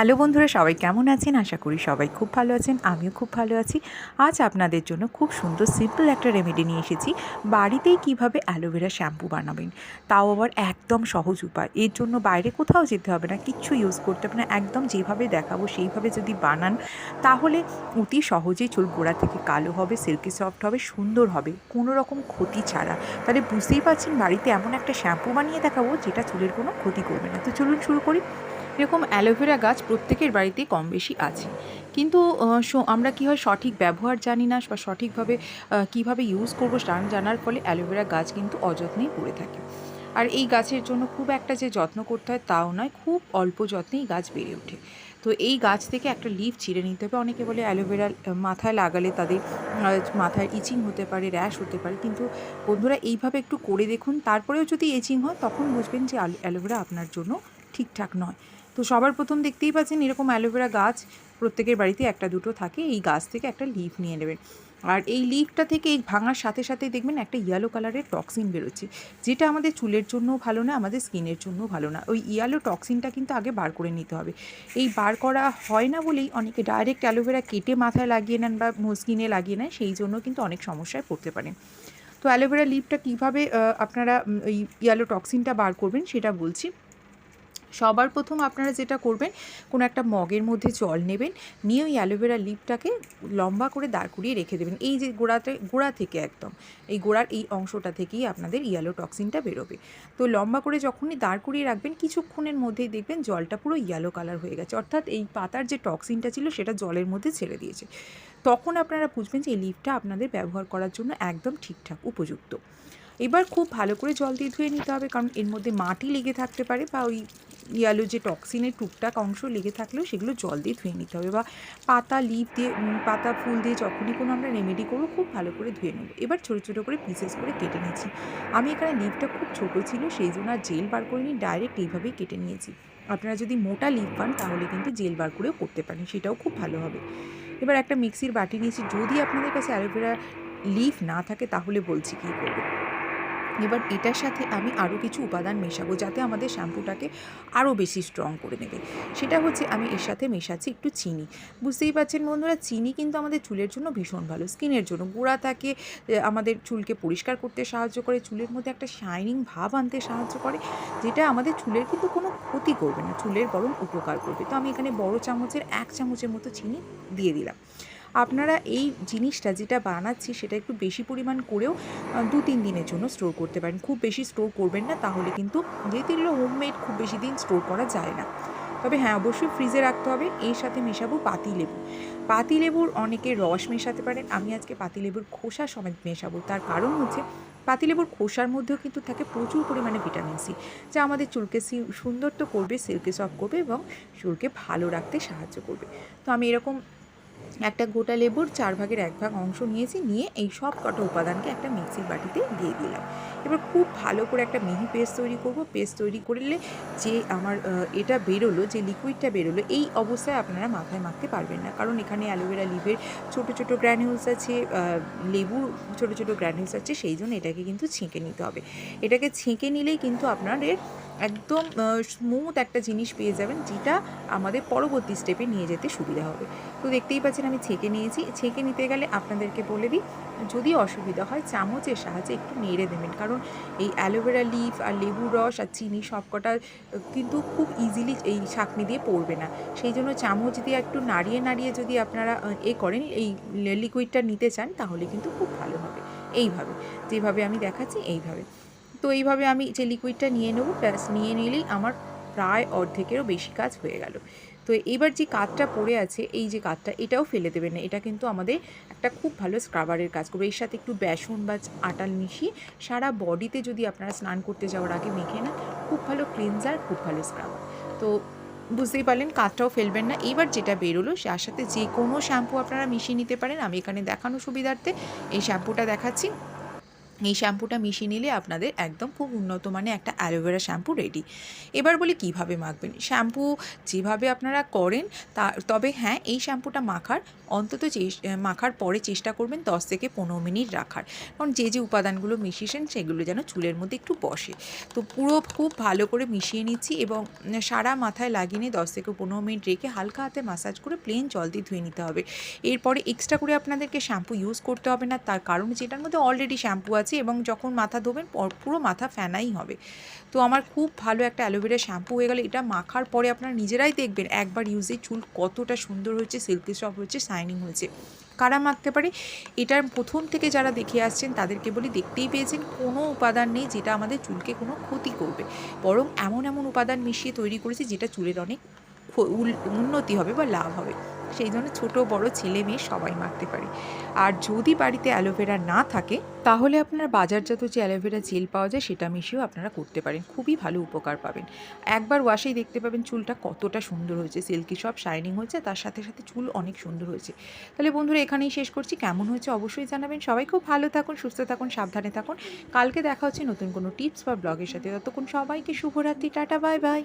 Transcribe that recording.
Hello বন্ধুরা, সবাই কেমন আছেন? আশা করি সবাই খুব ভালো আছেন, আমিও খুব ভালো আছি। আজ আপনাদের জন্য খুব সুন্দর সিম্পল একটা রেমেডি নিয়ে এসেছি। বাড়িতেই কীভাবে অ্যালোভেরা শ্যাম্পু বানাবেন, তাও আবার একদম সহজ উপায়। এর জন্য বাইরে কোথাও যেতে হবে না, কিচ্ছু ইউজ করতে হবে না, একদম যেভাবে দেখাবো সেইভাবে যদি বানান, তাহলে অতি সহজেই চুল গোড়া থেকে কালো হবে সিল্কি সফট হবে, সুন্দর হবে, কোনো রকম ক্ষতি ছাড়া। তাহলে বুঝতেই পারছেন বাড়িতে এমন একটা শ্যাম্পু বানিয়ে দেখাবো, যেটা চুলের কোনো ক্ষতি করবে না। তো চলুন শুরু করি। এরকম অ্যালোভেরা গাছ প্রত্যেকের বাড়িতে কম বেশি আছে। কিন্তু আমরা কী হয় সঠিক ব্যবহার জানি না বা সঠিকভাবে কীভাবে ইউজ করব জানার ফলে অ্যালোভেরা গাছ কিন্তু অযত্নেই পড়ে থাকে। আর এই গাছের জন্য খুব একটা যে যত্ন করতে হয় তাও নয়, খুব অল্প যত্নেই গাছ বেড়ে ওঠে। তো এই গাছ থেকে একটা লিফ ছিঁড়ে নিতে হবে। অনেকে বলে অ্যালোভেরা মাথায় লাগালে তাদের মাথায় ইচিং হতে পারে র্যাশ হতে পারে। কিন্তু বন্ধুরা এইভাবে একটু করে দেখুন। তারপরেও যদি ইচিং হয়, তখন বুঝবেন যে অ্যালোভেরা আপনার জন্য ঠিকঠাক নয়। তো সবার প্রথম দেখতেই পাচ্ছেন এরকম অ্যালোভেরা গাছ প্রত্যেকের বাড়িতে একটা দুটো থাকে, এই গাছ থেকে একটা লিফ নিয়ে নেবেন। আর এই লিফটা থেকে এই ভাঙার সাথে সাথে দেখবেন একটা ইয়েলো কালারের টক্সিন বেরোচ্ছে, যেটা আমাদের চুলের জন্যও ভালো না, আমাদের স্কিনের জন্যও ভালো না। ওই ইয়েলো টক্সিনটা কিন্তু আগে বার করে নিতে হবে। এই বার করা হয় না বলেই অনেকে ডাইরেক্ট অ্যালোভেরা কেটে মাথায় লাগিয়ে নেন বা স্কিনে লাগিয়ে নেন, সেই জন্য কিন্তু অনেক সমস্যায় পড়তে পারেন। তো অ্যালোভেরা লিফটা কীভাবে আপনারা ওই ইয়েলো টক্সিনটা বার করবেন সেটা বলছি। সবার প্রথম আপনারা যেটা করবেন, কোনো একটা মগের মধ্যে জল নেবেন, নিয়ে ওই অ্যালোভেরা লিপটাকে লম্বা করে দাঁড় করিয়ে রেখে দেবেন। এই যে গোড়াতে, গোড়া থেকে একদম, এই গোড়ার এই অংশটা থেকেই আপনাদের ইয়েলো টক্সিনটা বেরোবে। তো লম্বা করে যখনই দাঁড় করিয়ে রাখবেন, কিছুক্ষণের মধ্যেই দেখবেন জলটা পুরো ইয়েলো কালার হয়ে গেছে। অর্থাৎ এই পাতার যে টক্সিনটা ছিল, সেটা জলের মধ্যে ছেড়ে দিয়েছে। তখন আপনারা বুঝবেন যে এই লিপটা আপনাদের ব্যবহার করার জন্য একদম ঠিকঠাক উপযুক্ত। এবার খুব ভালো করে জল দিয়ে ধুয়ে নিতে হবে, কারণ এর মধ্যে মাটি লেগে থাকতে পারে বা ওই ইয়ালো যে টক্সিনের টুকটাক অংশ লেগে থাকলেও সেগুলো জল দিয়ে ধুয়ে নিতে হবে বা পাতা লিপ দিয়ে পাতা, ফুল দিয়ে যখনই কোনো আমরা রেমেডি করব, খুব ভালো করে ধুয়ে নেব। এবার ছোটো ছোটো করে পিসেস করে কেটে নিয়েছি। আমি এখানে লিপটা খুব ছোটো ছিল, সেই জন্য আর জেল বার করে নিই ডাইরেক্ট এইভাবেই কেটে নিয়েছি। আপনারা যদি মোটা লিপ পান, তাহলে কিন্তু জেল বার করেও করতে পারেন, সেটাও খুব ভালো হবে। এবার একটা মিক্সির বাটি নিয়েছি, যদি আপনাদের কাছে অ্যালোভেরা লিফ না থাকে, তাহলে বলছি কী করবে? এবার এটার সাথে আমি আরও কিছু উপাদান মেশাবো যাতে আমাদের শ্যাম্পুটাকে আরও বেশি স্ট্রং করে নেবে। সেটা হচ্ছে আমি এর সাথে মেশাচ্ছি একটু চিনি। বুঝতেই পারছেন বন্ধুরা, চিনি কিন্তু আমাদের চুলের জন্য ভীষণ ভালো, স্কিনের জন্য। গোড়া থাকে আমাদের চুলকে পরিষ্কার করতে সাহায্য করে, চুলের মধ্যে একটা শাইনিং ভাব আনতে সাহায্য করে, যেটা আমাদের চুলের কিন্তু কোনো ক্ষতি করবে না, চুলের বরং উপকার করবে। তো আমি এখানে বড় চামচের এক চামচের মতো চিনি দিয়ে দিলাম। আপনারা এই জিনিসটা যেটা বানাচ্ছি সেটা একটু বেশি পরিমাণ করেও দু তিন দিনের জন্য স্টোর করতে পারেন। খুব বেশি স্টোর করবেন না, তাহলে কিন্তু যেহেতু এগুলো হোমমেড খুব বেশি দিন স্টোর করা যায় না। তবে হ্যাঁ অবশ্যই ফ্রিজে রাখতে হবে। এর সাথে মেশাবো পাতিলেবু পাতিলেবুর অনেকে রস মেশাতে পারেন। আমি আজকে পাতিলেবুর খোসা সমেত মেশাবো। তার কারণ হচ্ছে পাতিলেবুর খোসার মধ্যেও কিন্তু থাকে প্রচুর পরিমাণে ভিটামিন সি যা আমাদের চুলকে সি- সুন্দর তো করবে সিল্কে সফট করবে এবং চুলকে ভালো রাখতে সাহায্য করবে। তো আমি এরকম একটা গোটা লেবুর চার ভাগের এক ভাগ অংশ নিয়েছি, নিয়ে এই সব কটা উপাদানকে একটা মিক্সির বাটিতে দিয়ে দিলাম। এবার খুব ভালো করে একটা মিহি পেস্ট তৈরি করব। পেস্ট তৈরি করলে যে আমার এটা বেরোলো, যে লিকুইডটা বেরোলো, এই অবস্থায় আপনারা মাথায় মাখতে পারবেন না। কারণ এখানে অ্যালোভেরা, লিভের ছোট ছোট গ্র্যানিউলস আছে লেবুর ছোট ছোট গ্র্যানিউলস আছে, সেই জন্য এটাকে কিন্তু ছেঁকে নিতে হবে। এটাকে ছেঁকে নিলেই কিন্তু আপনাদের একদম স্মুথ একটা জিনিস পেয়ে যাবেন, যেটা আমাদের পরবর্তী স্টেপে নিয়ে যেতে সুবিধা হবে। তো দেখতেই পাচ্ছেন আমি ছেঁকে নিয়েছি। ছেঁকে নিতে গেলে আপনাদেরকে বলে দিই, যদি অসুবিধা হয় চামচের সাহায্যে একটু নেড়ে দেবেন। কারণ এই অ্যালোভেরা লিফ আর লেবুর রস আর চিনি সবকটা কিন্তু খুব ইজিলি এই ছাঁকনি দিয়ে পড়বে না। সেই জন্য চামচ দিয়ে একটু নাড়িয়ে নাড়িয়ে যদি আপনারা এ করেন, এই লিকুইডটা নিতে চান, তাহলে কিন্তু খুব ভালো হবে। এইভাবে, যেভাবে আমি দেখাচ্ছি, এইভাবে। তো এইভাবে আমি যে লিকুইডটা নিয়ে নেব, ব্যাস, নিয়ে নিলেই আমার প্রায় অর্ধেকেরও বেশি কাজ হয়ে গেল। তো এবার যে কাঠটা পড়ে আছে, এই যে কাঠটা, এটাও ফেলে দেবেন না। এটা কিন্তু আমাদের একটা খুব ভালো স্ক্রাবারের কাজ করবে। এর সাথে একটু বেসন বা আটাল মিশিয়ে সারা বডিতে যদি আপনারা স্নান করতে যাওয়ার আগে মেখে নেন, খুব ভালো ক্লিনজার, খুব ভালো স্ক্রাবার। তো বুঝতেই পারলেন, কাঠটাও ফেলবেন না। এবার যেটা বেরোলো, তার সাথে যে কোনো শ্যাম্পু আপনারা মিশিয়ে নিতে পারেন। আমি এখানে দেখানো সুবিধার্থে এই শ্যাম্পুটা দেখাচ্ছি। এই শ্যাম্পুটা মিশিয়ে নিলে আপনাদের একদম খুব উন্নত মানের একটা অ্যালোভেরা শ্যাম্পু রেডি। এবার বলি কীভাবে মাখবেন? শ্যাম্পু যেভাবে আপনারা করেন তা, তবে হ্যাঁ এই শ্যাম্পুটা মাখার, অন্তত মাখার পরে চেষ্টা করবেন দশ থেকে পনেরো মিনিট রাখার। কারণ যে যে উপাদানগুলো মিশিয়েছেন সেগুলো যেন চুলের মধ্যে একটু বসে। তো পুরো খুব ভালো করে মিশিয়ে নিচ্ছি এবং সারা মাথায় লাগিয়ে নিয়ে দশ থেকে পনেরো মিনিট রেখে হালকা হাতে মাসাজ করে প্লেন জল দিয়ে ধুয়ে নিতে হবে। এরপরে এক্সট্রা করে আপনাদেরকে শ্যাম্পু ইউজ করতে হবে না। তার কারণ যেটার মধ্যে অলরেডি শ্যাম্পু আছে এবং যখন মাথা ধোবেন, পর- মাথা ফেনাই হবে। তো আমার খুব ভালো একটা অ্যালোভেরা শ্যাম্পু হয়ে গেল। এটা মাখার পরে আপনারা নিজেরাই দেখবেন, একবার ইউজে চুল কতটা সুন্দর হয়েছে, সিল্কি সফট হয়েছে, শাইনিং হয়েছে। কারা মাখতে পারে? এটার প্রথম থেকে যারা দেখে আসছেন, তাদেরকে বলি দেখতেই পেয়েছেন, কোনো উপাদান নেই যেটা আমাদের চুলকে কোনো ক্ষতি করবে। বরং এমন এমন উপাদান মিশিয়ে তৈরি করেছি যেটা চুলের অনেক উন্নতি হবে বা লাভ হবে। সেই জন্য ছোটো বড় ছেলে মেয়ে সবাই মাখতে পারে। আর যদি বাড়িতে অ্যালোভেরা না থাকে, তাহলে আপনার বাজারজাত যে অ্যালোভেরা জেল পাওয়া যায়, সেটা মিশিয়েও আপনারা করতে পারেন। খুবই ভালো উপকার পাবেন। একবার ওয়াশেই দেখতে পাবেন চুলটা কতটা সুন্দর হয়েছে সিল্কি সব শাইনিং হয়েছে, তার সাথে সাথে চুল অনেক সুন্দর হয়েছে। তাহলে বন্ধুরা, এখানেই শেষ করছি। কেমন হয়েছে অবশ্যই জানাবেন। সবাই খুব ভালো থাকুন, সুস্থ থাকুন, সাবধানে থাকুন। কালকে দেখা হচ্ছে নতুন কোনো টিপস বা ব্লগের সাথে। ততক্ষণ সবাইকে শুভরাত্রি, টাটা বাই বাই